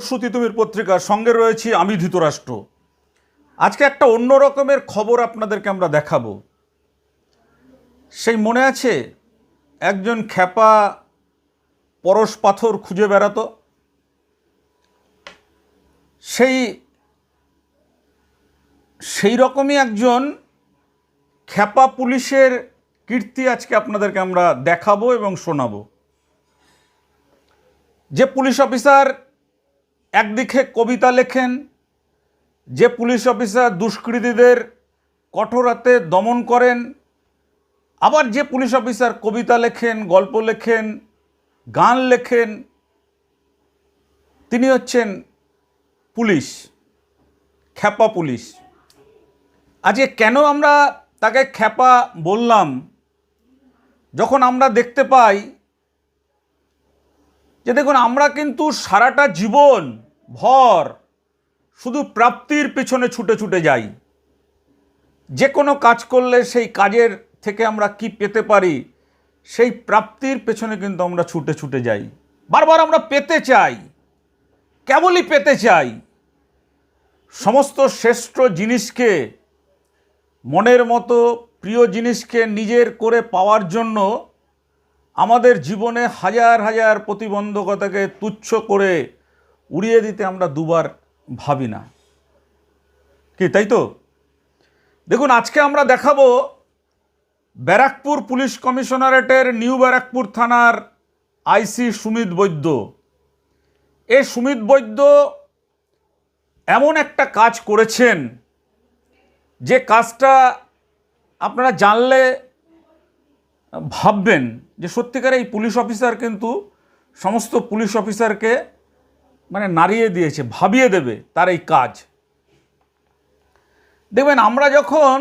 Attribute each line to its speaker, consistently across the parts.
Speaker 1: শ্রুতি তুমির পত্রিকার সঙ্গে রয়েছি আমি ধৃতরাষ্ট্র। আজকে একটা অন্য রকমের খবর আপনাদেরকে আমরা দেখাবো। সেই মনে আছে, একজন খ্যাপা পরশ পাথর খুঁজে বেড়াতো। সেই সেই রকমই একজন খ্যাপা পুলিশের কীর্তি আজকে আপনাদেরকে আমরা দেখাবো এবং শোনাবো। যে পুলিশ অফিসার একদিকে কবিতা লেখেন, যে পুলিশ অফিসার দুষ্কৃতীদের কঠোরাতে দমন করেন, আবার যে পুলিশ অফিসার কবিতা লেখেন, গল্প লেখেন, গান লেখেন, তিনি হচ্ছেন পুলিশ, খ্যাপা পুলিশ। আজকে কেন আমরা তাকে খ্যাপা বললাম? যখন আমরা দেখতে পাই যে দেখুন, আমরা কিন্তু সারাটা জীবন ভর শুধু প্রাপ্তির পেছনে ছুটে ছুটে যাই। যে কোনো কাজ করলে সেই কাজের থেকে আমরা কি পেতে পারি, সেই প্রাপ্তির পেছনে কিন্তু আমরা ছুটে ছুটে যাই। বারবার আমরা পেতে চাই, কেবলই পেতে চাই। সমস্ত শ্রেষ্ঠ জিনিসকে, মনের মতো প্রিয় জিনিসকে নিজের করে পাওয়ার জন্য আমাদের জীবনে হাজার হাজার প্রতিবন্ধকতাকে তুচ্ছ করে উড়িয়ে দিতে আমরা দুবার ভাবি না। কি, তাই তো? দেখুন, আজকে আমরা দেখাবো ব্যারাকপুর পুলিশ কমিশনারেটের নিউ ব্যারাকপুর থানার আইসি সুমিত বৈদ্য। এ সুমিত বৈদ্য এমন একটা কাজ করেছেন যে কাজটা আপনারা জানলে ভাববেন যে সত্যিকার এই পুলিশ অফিসার কিন্তু সমস্ত পুলিশ অফিসারকে মানে নাড়িয়ে দিয়েছে, ভাবিয়ে দেবে তার এই কাজ। দেখবেন আমরা যখন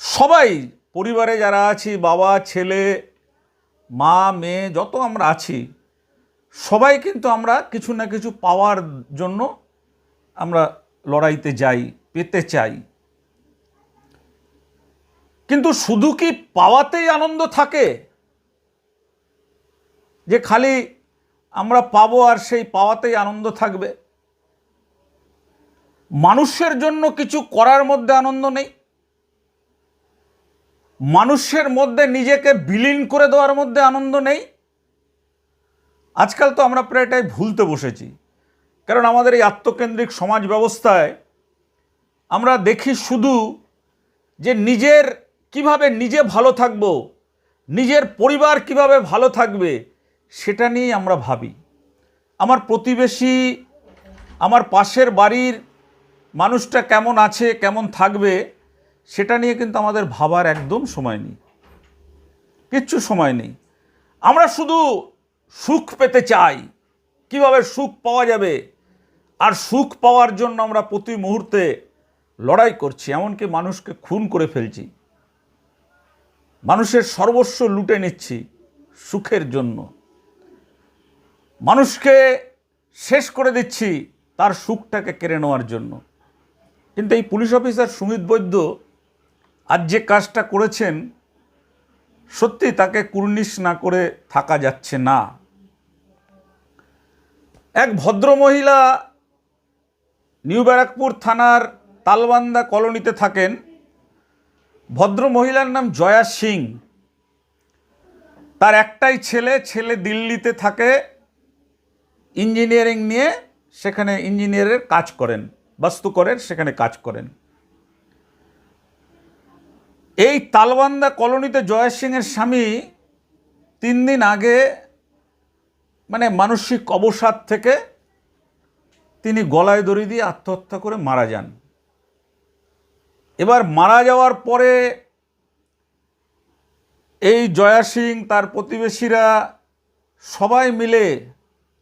Speaker 1: সবাই, পরিবারে যারা আছি, বাবা, ছেলে, মা, মেয়ে, যত আমরা আছি, সবাই কিন্তু আমরা কিছু না কিছু পাওয়ার জন্য আমরা লড়াইতে যাই, পেতে চাই। কিন্তু শুধু কি পাওয়াতেই আনন্দ থাকে? যে খালি আমরা পাবো আর সেই পাওয়াতেই আনন্দ থাকবে? মানুষের জন্য কিছু করার মধ্যে আনন্দ নেই। মানুষের মধ্যে নিজেকে বিলীন করে দেওয়ার মধ্যে আনন্দ নেই। আজকাল তো আমরা প্রায় এটাই ভুলতে বসেছি। কারণ আমাদের এই আত্মকেন্দ্রিক সমাজ ব্যবস্থায় আমরা দেখি শুধু যে নিজের কীভাবে নিজে ভালো থাকব? নিজের পরিবার কীভাবে ভালো থাকবে? সেটা নিয়েই আমরা ভাবি। আমার প্রতিবেশী, আমার পাশের বাড়ির মানুষটা কেমন আছে, কেমন থাকবে, সেটা নিয়ে কিন্তু আমাদের ভাবার একদম সময় নেই। কিচ্ছু সময় নেই। আমরা শুধু সুখ পেতে চাই। কীভাবে সুখ পাওয়া যাবে? আর সুখ পাওয়ার জন্য আমরা প্রতি মুহূর্তে লড়াই করছি, এমনকি মানুষকে খুন করে ফেলছি। মানুষের সর্বস্ব লুটে নিচ্ছি সুখের জন্য। মানুষকে শেষ করে দিচ্ছি তার সুখটাকে কেড়ে নেওয়ার জন্য। কিন্তু এই পুলিশ অফিসার সুমিত বৈদ্য আজ যে কাজটা করেছেন, সত্যি তাকে কুর্নিশ না করে থাকা যাচ্ছে না। এক ভদ্র মহিলা নিউ ব্যারাকপুর থানার তালবান্দা কলোনিতে থাকেন। ভদ্র মহিলার নাম জয়া সিং। তার একটাই ছেলে ছেলে দিল্লিতে থাকে, ইঞ্জিনিয়ারিং নিয়ে সেখানে ইঞ্জিনিয়ারের কাজ করেন বাস্তুকরের সেখানে কাজ করেন। এই তালবান্দা কলোনিতে জয়া সিংয়ের স্বামী তিন দিন আগে মানে মানসিক অবসাদ থেকে তিনি গলায় দড়ি দিয়ে আত্মহত্যা করে মারা যান। এবার মারা যাওয়ার পরে এই জয়া সিং, তার প্রতিবেশীরা সবাই মিলে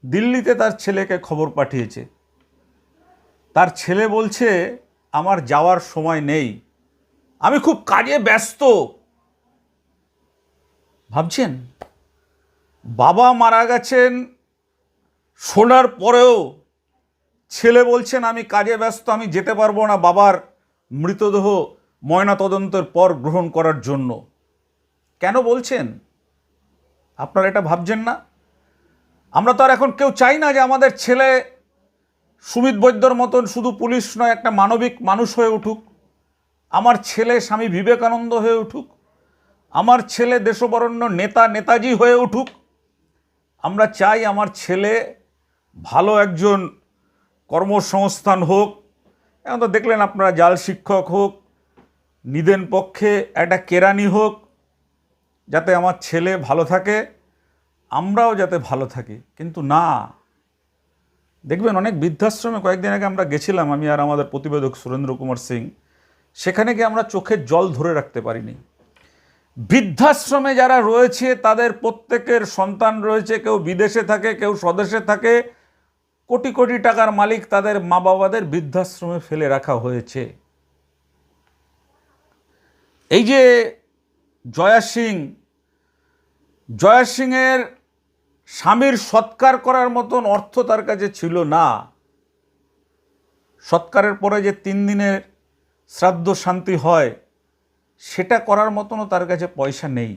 Speaker 1: দিল্লিতে তার ছেলেকে খবর পাঠিয়েছে। তার ছেলে বলছে, আমার যাওয়ার সময় নেই। আমি খুব কাজে ব্যস্ত। ভাবছেন? বাবা মারা গেছেন, শোনার পরেও ছেলে বলছেন, আমি কাজে ব্যস্ত, আমি যেতে পারব না বাবার মৃতদেহ ময়নাতদন্তের পর গ্রহণ করার জন্য। কেন বলছেন? আপনারা এটা ভাবছেন না? আমরা তো আর এখন কেউ চাই না যে আমাদের ছেলে সুমিত বৈদ্যর মতন শুধু পুলিশ নয়, একটা মানবিক মানুষ হয়ে উঠুক। আমার ছেলে স্বামী বিবেকানন্দ হয়ে উঠুক। আমার ছেলে দেশবরণ্য নেতা নেতাজি হয়ে উঠুক। আমরা চাই আমার ছেলে ভালো একজন কর্মসংস্থান হোক এখন তো দেখলেন আপনারা জাল শিক্ষক হোক, নিদেন পক্ষে একটা কেরানি হোক, যাতে আমার ছেলে ভালো থাকে, আমরাও যাতে ভালো থাকি। কিন্তু না, দেখবেন অনেক বৃদ্ধাশ্রমে কয়েকদিন আগে আমরা গেছিলাম, আমি আর আমাদের প্রতিবেদক সুরেন্দ্র কুমার সিং, সেখানে গিয়ে আমরা চোখের জল ধরে রাখতে পারিনি। বৃদ্ধাশ্রমে যারা রয়েছে, তাদের প্রত্যেকের সন্তান রয়েছে, কেউ বিদেশে থাকে, কেউ স্বদেশে থাকে কোটি কোটি টাকার মালিক তাদের মা বাবাদের বৃদ্ধাশ্রমে ফেলে রাখা হয়েছে। এই যে জয়া সিং, জয়া সিংয়ের স্বামীর সৎকার করার মতন অর্থ তার কাছে ছিল না। সৎকারের পরে যে তিন দিনের শ্রাদ্ধ শান্তি হয়, সেটা করার মতনও তার কাছে পয়সা নেই।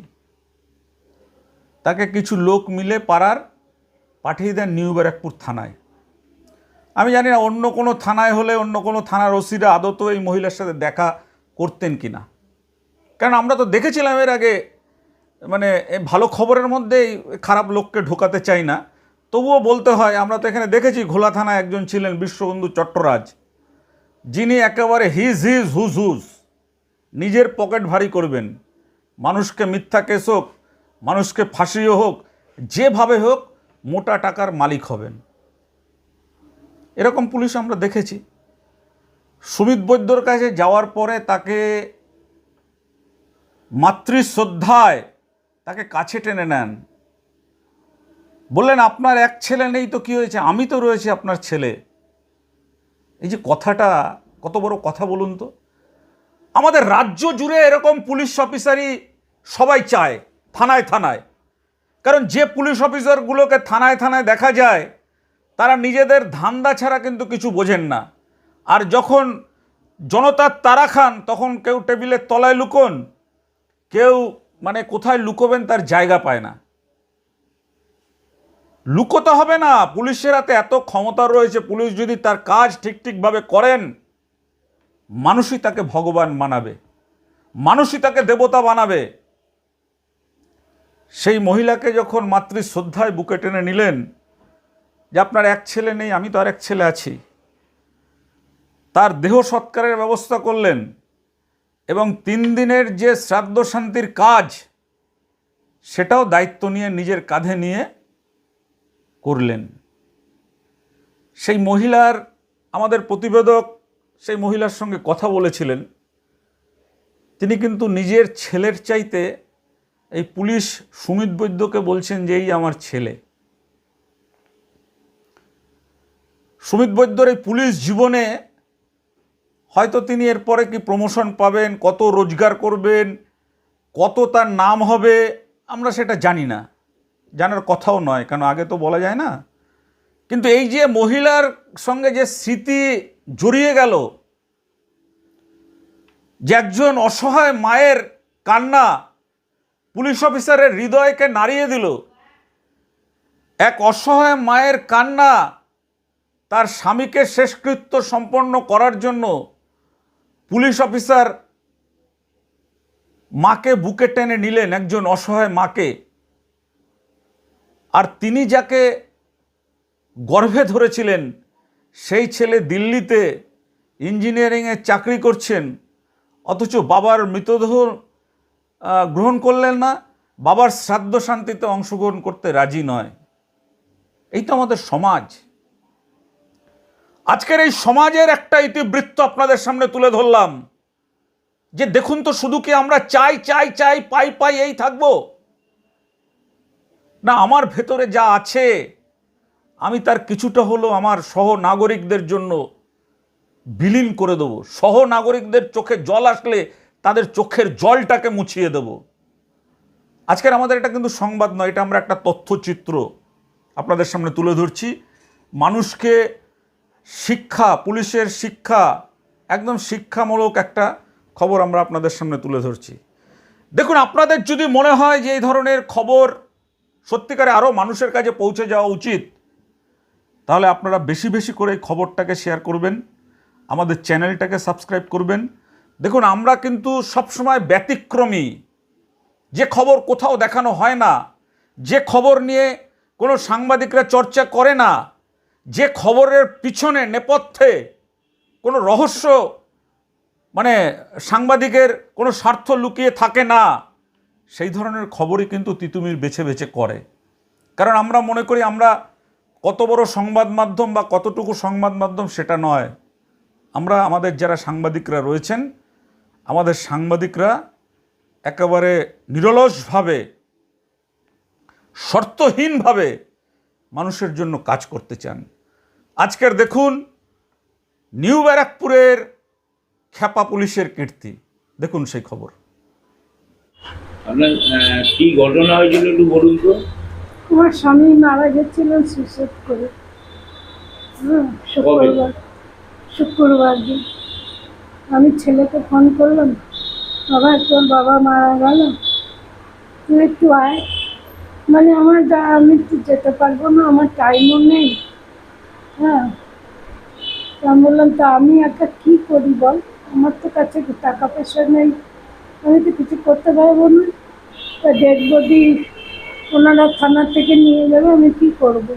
Speaker 1: তাকে কিছু লোক মিলে পাড়ার পাঠিয়ে দেন নিউ ব্যারাকপুর থানায়। আমি জানি না অন্য কোনো থানায় হলে অন্য কোনো থানার ওসিরা আদত এই মহিলার সাথে দেখা করতেন কি না কারণ আমরা তো দেখেছিলাম এর আগে মানে ভালো খবরের মধ্যেই খারাপ লোককে ঢোকাতে চাই না। তবুও বলতে হয়, আমরা তো এখানে দেখেছি ঘোলা থানায় একজন ছিলেন বিশ্ববন্ধু চট্টরাজ। যিনি একেবারে হিজ হিজ হুজ হুজ, নিজের পকেট ভারী করবেন। মানুষকে মিথ্যা কেস হোক, মানুষকে ফাঁসিও হোক, যেভাবে হোক মোটা টাকার মালিক হবেন। এরকম পুলিশ আমরা দেখেছি। সুমিত বৈদ্যর কাছে যাওয়ার পরে তাকে মাতৃশ্রদ্ধায় তাকে কাছে টেনে নেন। বললেন, আপনার এক ছেলে নেই তো কি হয়েছে? আমি তো রয়েছি আপনার ছেলে। এই যে কথাটা, কত বড় কথা বলুন তো। আমাদের রাজ্য জুড়ে এরকম পুলিশ অফিসারই সবাই চায়, থানায় থানায়। কারণ যে পুলিশ অফিসারগুলোকে থানায় থানায় দেখা যায় তারা নিজেদের ধান্দা ছাড়া কিন্তু কিছু বোঝেন না। আর যখন জনতার তারা খান, তখন কেউ টেবিলের তলায় লুকোন, কেউ মানে কোথায় লুকোবেন তার জায়গা পায় না। লুকোতে হবে না, পুলিশের হাতে এত ক্ষমতা রয়েছে, পুলিশ যদি তার কাজ ঠিক ঠিকভাবে করেন, মানুষই তাকে ভগবান মানাবে, মানুষই তাকে দেবতা বানাবে। সেই মহিলাকে যখন মাতৃ শ্রদ্ধায় বুকে টেনে নিলেন যে আপনার এক ছেলে নেই, আমি তো আর এক ছেলে আছি। তার দেহ সৎকারের ব্যবস্থা করলেন এবং তিন দিনের যে শ্রাদ্ধ শান্তির কাজ, সেটাও দায়িত্ব নিয়ে নিজের কাঁধে নিয়ে করলেন। সেই মহিলার, আমাদের প্রতিবেদক সেই মহিলার সঙ্গে কথা বলেছিলেন। তিনি কিন্তু নিজের ছেলের চাইতে এই পুলিশ সুমিত বৈদ্যকে বলছেন যে, এই আমার ছেলে। সুমিত বৈদ্যর এই পুলিশ জীবনে হয়তো তিনি এরপরে কি প্রমোশন পাবেন, কত রোজগার করবেন, কত তার নাম হবে, আমরা সেটা জানি না। জানার কথাও নয়, কেন আগে তো বলা যায় না। কিন্তু এই যে মহিলার সঙ্গে যে স্মৃতি জড়িয়ে গেল, যে একজন অসহায় মায়ের কান্না পুলিশ অফিসারের হৃদয়কে নাড়িয়ে দিল, এক অসহায় মায়ের কান্না তার স্বামীকে শেষকৃত্য সম্পন্ন করার জন্য পুলিশ অফিসার মাকে বুকে টেনে নিলেন একজন অসহায় মাকে। আর তিনি যাকে গর্ভে ধরেছিলেন, সেই ছেলে দিল্লিতে ইঞ্জিনিয়ারিংয়ে চাকরি করছেন, অথচ বাবার মৃতদেহ গ্রহণ করলেন না, বাবার শ্রাদ্ধ শান্তিতে অংশগ্রহণ করতে রাজি নয়। এই তো আমাদের সমাজ। আজকের এই সমাজের একটা ইতিবৃত্ত আপনাদের সামনে তুলে ধরলাম। যে দেখুন তো শুধু কি আমরা চাই চাই চাই, পাই পাই, এই থাকব? না, আমার ভেতরে যা আছে, আমি তার কিছুটা হলো আমার সহ নাগরিকদের জন্য বিলীন করে দেবো। সহ নাগরিকদের চোখে জল আসলে তাদের চোখের জলটাকে মুছিয়ে দেব। আজকের আমাদের এটা কিন্তু সংবাদ নয়, এটা আমরা একটা তথ্যচিত্র আপনাদের সামনে তুলে ধরছি। মানুষকে শিক্ষা, পুলিশের শিক্ষা, একদম শিক্ষামূলক একটা খবর আমরা আপনাদের সামনে তুলে ধরছি। দেখুন, আপনাদের যদি মনে হয় যে এই ধরনের খবর সত্যিকারে আরও মানুষের কাছে পৌঁছে যাওয়া উচিত, তাহলে আপনারা বেশি বেশি করে খবরটাকে শেয়ার করবেন, আমাদের চ্যানেলটাকে সাবস্ক্রাইব করবেন। দেখুন, আমরা কিন্তু সবসময় ব্যতিক্রমী। যে খবর কোথাও দেখানো হয় না, যে খবর নিয়ে কোনো সাংবাদিকরা চর্চা করে না যে খবরের পিছনে নেপথ্যে কোনো রহস্য মানে সাংবাদিকের কোনো স্বার্থ লুকিয়ে থাকে না, সেই ধরনের খবরই কিন্তু তিতুমির বেছে বেছে করে। কারণ আমরা মনে করি আমরা কত বড় সংবাদ মাধ্যম বা কতটুকু সংবাদ মাধ্যম সেটা নয়। আমরা আমাদের যারা সাংবাদিকরা রয়েছেন, আমাদের সাংবাদিকরা একেবারে নিরলসভাবে, শর্তহীনভাবে মানুষের জন্য কাজ করতে চান। আজকের দেখুন নিউ ব্যারাকপুরের খ্যাপা পুলিশের কীর্তি। দেখুন সেই খবর।
Speaker 2: আপনার কি ঘটনা হয়েছিল একটু বলুন তো।
Speaker 3: আমার স্বামী মারা গেছিলেন সুইসাইড করে। হ্যাঁ শুক্রবার। শুক্রবার দিন। আমি ছেলেকে ফোন করলাম। বাবা তোর বাবা মারা গেল। তুই একটু আয়। মানে আমার আমি তো যেতে পারব না, আমার টাইমও নেই। হ্যাঁ। তা আমি বললাম, তা আমি একটা কী করি বল? আমার তো কাছে টাকা পয়সা নেই। আমি তো কিছু করতে পারব না। তা ডেড বডি ওনারা থানা থেকে নিয়ে যাবে, আমি কি করব?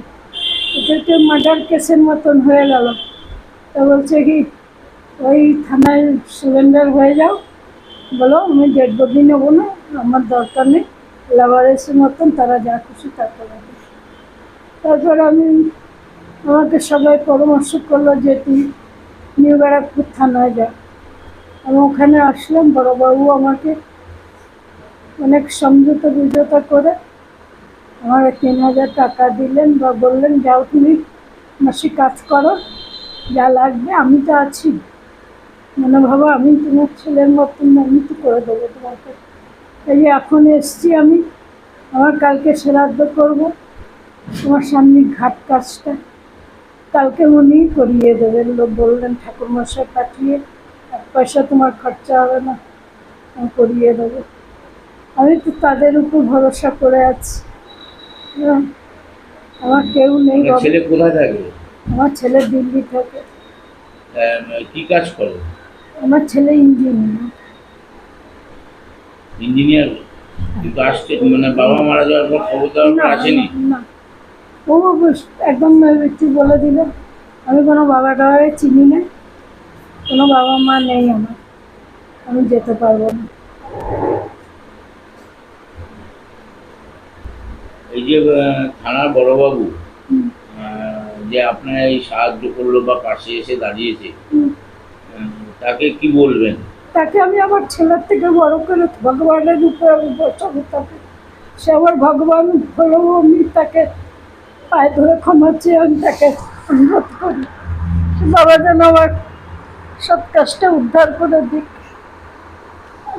Speaker 3: এটা তো মার্ডার কেসের মতন হয়ে গেল। তা বলছে কি, ওই থানায় সিলিন্ডার হয়ে যাও। বলো, আমি ডেড বডি নেব না, আমার দরকার নেই। লাভারেসের মতন তারা যা খুশি তা করে। তারপর আমি আমাকে সবাই পরামর্শ করল যে, তুই নিউ ব্যারাকপুর থানায় যা। আমি ওখানে আসলাম, বড়োবাবু আমাকে অনেক সমঝোতা বুঝোতা করে আমার তিন হাজার টাকা দিলেন বা বললেন, যাও তুমি মাসি কাজ করো, যা লাগবে আমি তো আছি। মনে ভাবো আমি তোমার ছেলের মতন আমি তো করে দেবো তোমাকে। এই এখন এসছি আমি। আমার কালকে শ্রাদ্ধ করব। তোমার সামনে ঘাট কাজটা কালকে উনিই করিয়ে দেবেন। লোক বললেন ঠাকুরমশাই পাঠিয়ে এক পয়সা তোমার খরচা হবে না আমি করিয়ে দেবো। আমি তো তাদের উপর ভরসা করে আছি। আমার কেউ নেই।
Speaker 2: ছেলে কোথায় থাকে?
Speaker 3: আমার ছেলে দিল্লি থাকে।
Speaker 2: কি কাজ করে?
Speaker 3: আমার ছেলে ইঞ্জিনিয়ার।
Speaker 2: ইঞ্জিনিয়ার কিন্তু আসছে মানে বাবা মারা যাওয়ার পর খবর দেওয়ার পর আসেনি।
Speaker 3: না। ও একদম একটু বলে দিল আমি কোনো বাবা টাবারে চিনি না কোনো বাবা মা নেই আমার আমি যেতে পারব না।
Speaker 2: এই যে থানার বড়বাবু যে আপনার এই সাহায্য করল বা পাশে এসে দাঁড়িয়েছে তাকে কি বলবেন?
Speaker 3: তাকে আমি আমার ছেলের থেকে বড় করে ভগবানের উপরে বসাবো তাকে। সে আমার ভগবান হলেও আমি তাকে পায়ে ধরে ক্ষমা চেয়ে আমি তাকে অনুরোধ করি। বাবা যেন আমার সব কাজটা উদ্ধার করে দিক।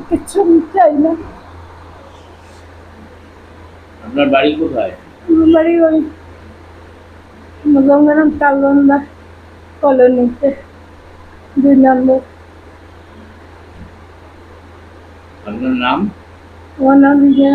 Speaker 3: কিচ্ছু আমি চাই না।
Speaker 2: আপনার বাড়ি কোথায়?
Speaker 3: আমার বাড়ি ওই গঙ্গারাম কালবন্দা কলোনিতে দুই নম্বর।
Speaker 2: আপনার নাম?
Speaker 3: আমার নাম বিজয়া